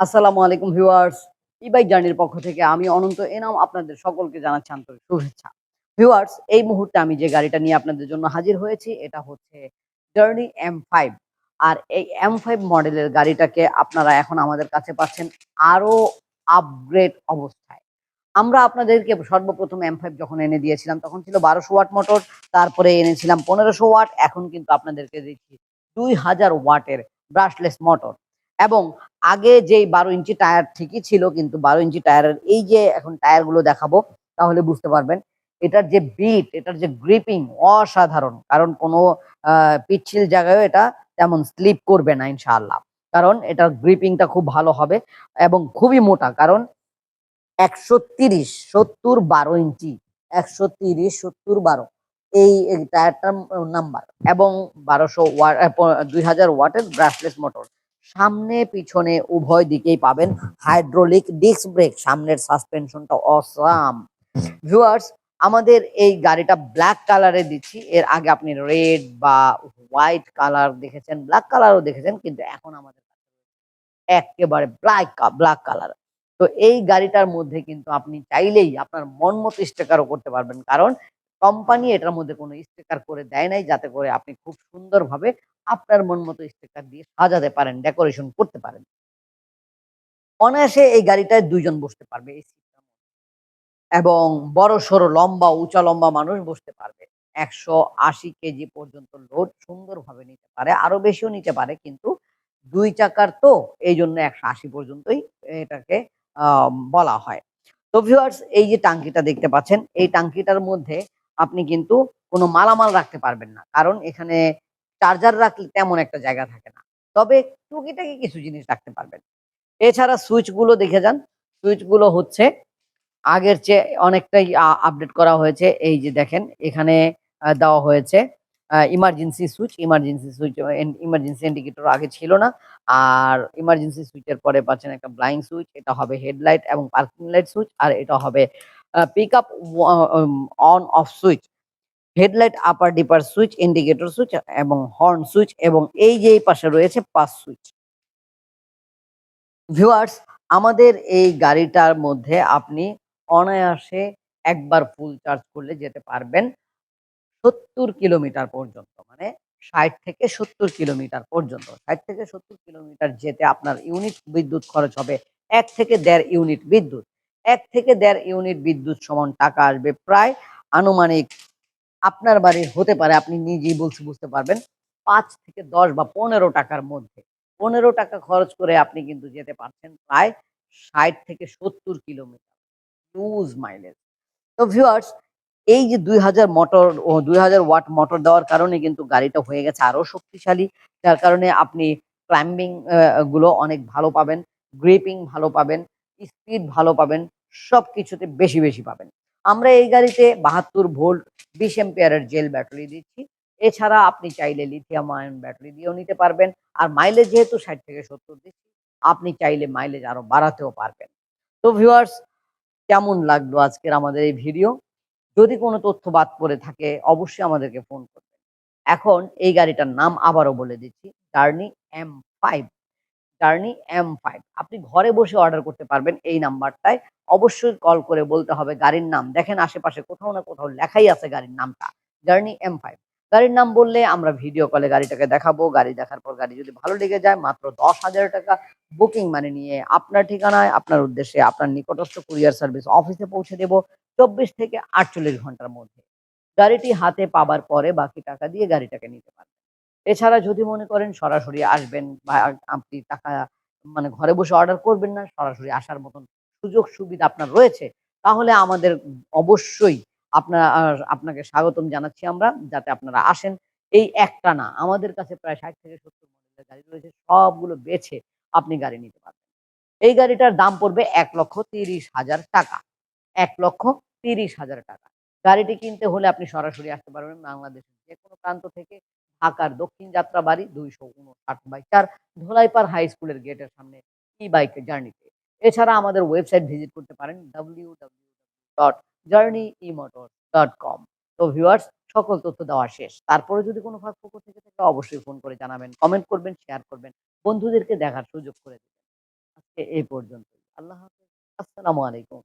আসসালামু আলাইকুম ভিউয়ার্স ই বাইক জার্নির পক্ষ থেকে আমি অনন্ত এনাম আপনাদের সকলকে জানাচ্ছি আন্তরিক শুভেচ্ছা। ভিউয়ার্স, এই মুহূর্তে আমি যে গাড়িটা নিয়ে আপনাদের জন্য হাজির হয়েছি, এটা হচ্ছে জার্নি এম ফাইভ আর এই এম ফাইভ মডেলের গাড়িটাকে আপনারা এখন আমাদের কাছে পাচ্ছেন আরও আপগ্রেড অবস্থায়। আমরা আপনাদেরকে সর্বপ্রথম এম ফাইভ যখন এনে দিয়েছিলাম, তখন ছিল বারোশো ওয়াট মোটর, তারপরে এনেছিলাম পনেরোশো ওয়াট, এখন কিন্তু আপনাদেরকে দিচ্ছি দুই হাজার ওয়াটের ব্রাশলেস মোটর এবং আগে যেই বারো ইঞ্চি টায়ার ঠিকই ছিল, কিন্তু বারো ইঞ্চি টায়ারের এই যে এখন টায়ারগুলো দেখাবো, তাহলে বুঝতে পারবেন, এটার যে বিট এটার যে গ্রিপিং অসাধারণ। কারণ কোনো পিচ্ছিল জায়গায় এটা তেমন স্লিপ করবে না, ইনশাআল্লাহ। কারণ এটার গ্রিপিংটা খুব ভালো হবে এবং খুবই মোটা, কারণ একশো তিরিশ, সত্তর বারো ইঞ্চি, একশো তিরিশ, সত্তর বারো, এই টায়ারটার নাম্বার এবং বারোশো ওয়াট দুই হাজার ওয়াটের ব্রাশলেস মোটর সামনে পিছনে উভয় দিকেই পাবেন হাইড্রোলিক ডিস্ক ব্রেক। সামনের সাসপেনশনটা অসাম। ভিউয়ার্স, আমাদের এই গাড়িটা ব্ল্যাক কালারে দিচ্ছি। এর আগে আপনি রেড বা হোয়াইট কালার দেখেছেন, ব্ল্যাক কালারও দেখেছেন, কিন্তু এখন আমাদের একেবারে ব্ল্যাক ব্ল্যাক কালার। তো এই গাড়িটার মধ্যে কিন্তু আপনি চাইলেই আপনার মন মতো স্টিকারও করতে পারবেন। কারণ কোম্পানি এটার মধ্যে কোনো স্টিকার করে দেয় নাই, যাতে করে আপনি খুব সুন্দরভাবে আপনার মন মতো স্টিকার দিয়ে সাজাতে পারেন ডেকোরেশন করতে পারেন। অনায়াসে এই গাড়িটায় দুইজন বসতে পারবে এবং বড় সড়ো লম্বা, উঁচা, লম্বা মানুষ বসতে পারবে। একশো আশি কেজি পর্যন্ত লোড সুন্দরভাবে নিতে পারে, আরও বেশিও নিতে পারে, কিন্তু দুই চাকার তো এই জন্য একশো আশি পর্যন্তই এটাকে বলা হয়। তো ভিউয়ার্স এই যে টাঙ্কিটা দেখতে পাচ্ছেন, এই টাঙ্কিটার মধ্যে আপনি কিন্তু কোনো মালামাল রাখতে পারবেন না। কারণ এখানে চার্জার রাখলে তেমন একটা জায়গা থাকে না। তবে টুকিটাকি কিছু জিনিস রাখতে পারবেন। এছাড়া সুইচগুলো দেখে যান। সুইচগুলো হচ্ছে আগের চেয়ে অনেকটাই আপডেট করা হয়েছে। এই যে দেখেন, এখানে দেওয়া হয়েছে emergency switch emergency switch emergency indicator আগে ছিল না। আর ইমার্জেন্সি সুইচের পরে পাচ্ছেন একটা ব্লাইং সুইচ এটা হবে হেডলাইট এবং পার্কিং লাইট সুইচ আর এটা হবে pick up on off switch headlight upper dipper switch indicator switch এবং হর্ন সুইচ এবং এই যে এই পাশে রয়েছে পাস সুইচ ভিউয়ার্স আমাদের এই গাড়িটার মধ্যে আপনি অনায়াসে একবার ফুল চার্জ করলে যেতে পারবেন সত্তর কিলোমিটার পর্যন্ত মানে ষাট থেকে সত্তর কিলোমিটার পর্যন্ত। ষাট থেকে সত্তর কিলোমিটার যেতে আপনার ইউনিট বিদ্যুৎ খরচ হবে এক থেকে দেড় ইউনিট বিদ্যুৎ। এক থেকে দেড় ইউনিট বিদ্যুৎ সমান টাকা আসবে প্রায় আনুমানিক আপনার বাড়ির হতে পারে, আপনি নিজেই বলছি বুঝতে পারবেন, পাঁচ থেকে দশ বা পনেরো টাকার মধ্যে। পনেরো টাকা খরচ করে আপনি কিন্তু যেতে পারছেন প্রায় ষাট থেকে সত্তর কিলোমিটার। হিউজ মাইলেজ তো ভিউয়ার্স এই যে দুই হাজার মোটর ও দুই হাজার ওয়াট মোটর দেওয়ার কারণে কিন্তু গাড়িটা হয়ে গেছে আরও শক্তিশালী, যার কারণে আপনি ক্লাইম্বিংগুলো অনেক ভালো পাবেন গ্রিপিং ভালো পাবেন স্পিড ভালো পাবেন সব কিছুতে বেশি বেশি পাবেন। আমরা এই গাড়িতে বাহাত্তর ভোল্ট বিশ এম্পিয়ারের জেল ব্যাটারি দিচ্ছি। এছাড়া আপনি চাইলে লিথিয়াম আয়ন ব্যাটারি দিয়েও নিতে পারবেন। আর মাইলেজ যেহেতু ষাট থেকে সত্তর দিচ্ছি, আপনি চাইলে মাইলেজ আরও বাড়াতেও পারবেন। তো ভিউয়ার্স কেমন লাগল আজকের আমাদের এই ভিডিও যদি কোনো তথ্য বাদ পড়ে থাকে, অবশ্যই আমাদেরকে ফোন করবেন। এখন এই গাড়িটার নাম আবারও বলে দিচ্ছি journey M five journey M five আপনি ঘরে বসে অর্ডার করতে পারবেন এই নাম্বারটায়। অবশ্যই কল করে বলতে হবে গাড়ির নাম। দেখেন আশেপাশে কোথাও না কোথাও লেখাই আছে গাড়ির নামটা। জার্নি এম ফাইভ গাড়ির নাম বললে আমরা ভিডিও কলে গাড়িটাকে দেখাবো। গাড়ি দেখার পর গাড়ি যদি ভালো লেগে যায়, মাত্র দশ হাজার টাকা বুকিং মানে নিয়ে আপনার ঠিকানায়, আপনার উদ্দেশ্যে আপনার নিকটস্থ কুরিয়ার সার্ভিস অফিসে পৌঁছে দেব চব্বিশ থেকে আটচল্লিশ ঘণ্টার মধ্যে। গাড়িটি হাতে পাবার পরে বাকি টাকা দিয়ে গাড়িটাকে নিতে পারবেন। এছাড়া যদি মনে করেন সরাসরি আসবেন বা আপনি টাকা মানে ঘরে বসে অর্ডার করবেন না, সরাসরি আসার মতন সুযোগ সুবিধা আপনার রয়েছে, তাহলে আমাদের অবশ্যই আপনার আপনাকে স্বাগতম জানাচ্ছি আমরা, যাতে আপনারা আসেন। এই একটা না, আমাদের কাছে প্রায় ষাট থেকে সত্তর মডেলের গাড়ি রয়েছে, সবগুলো বেছে আপনি গাড়ি নিতে পারবেন। এই গাড়িটার দাম পড়বে এক লক্ষ তিরিশ হাজার টাকা। এক লক্ষ তিরিশ হাজার টাকা। গাড়িটি কিনতে হলে আপনি সরাসরি আসতে পারবেন বাংলাদেশের যে কোনো প্রান্ত থেকে ঢাকার দক্ষিণ যাত্রাবাড়ি দুইশো উনষাট বাই চার ধোলাইপাড় হাই স্কুলের গেটের সামনে ই বাইকের জার্নিতে এছাড়া আমাদের ওয়েবসাইট ভিজিট করতে পারেন W W dot journey e motor dot com তো ভিউয়ার্স, সকল তথ্য দেওয়া শেষ তারপরে যদি কোনো ফাঁক ফোকর থেকে থাকে, অবশ্যই ফোন করে জানাবেন, কমেন্ট করবেন, শেয়ার করবেন, বন্ধুদেরকে দেখার সুযোগ করে দেবেন আজকে এই পর্যন্তই। আল্লাহ হাফেজ। আসসালামু আলাইকুম।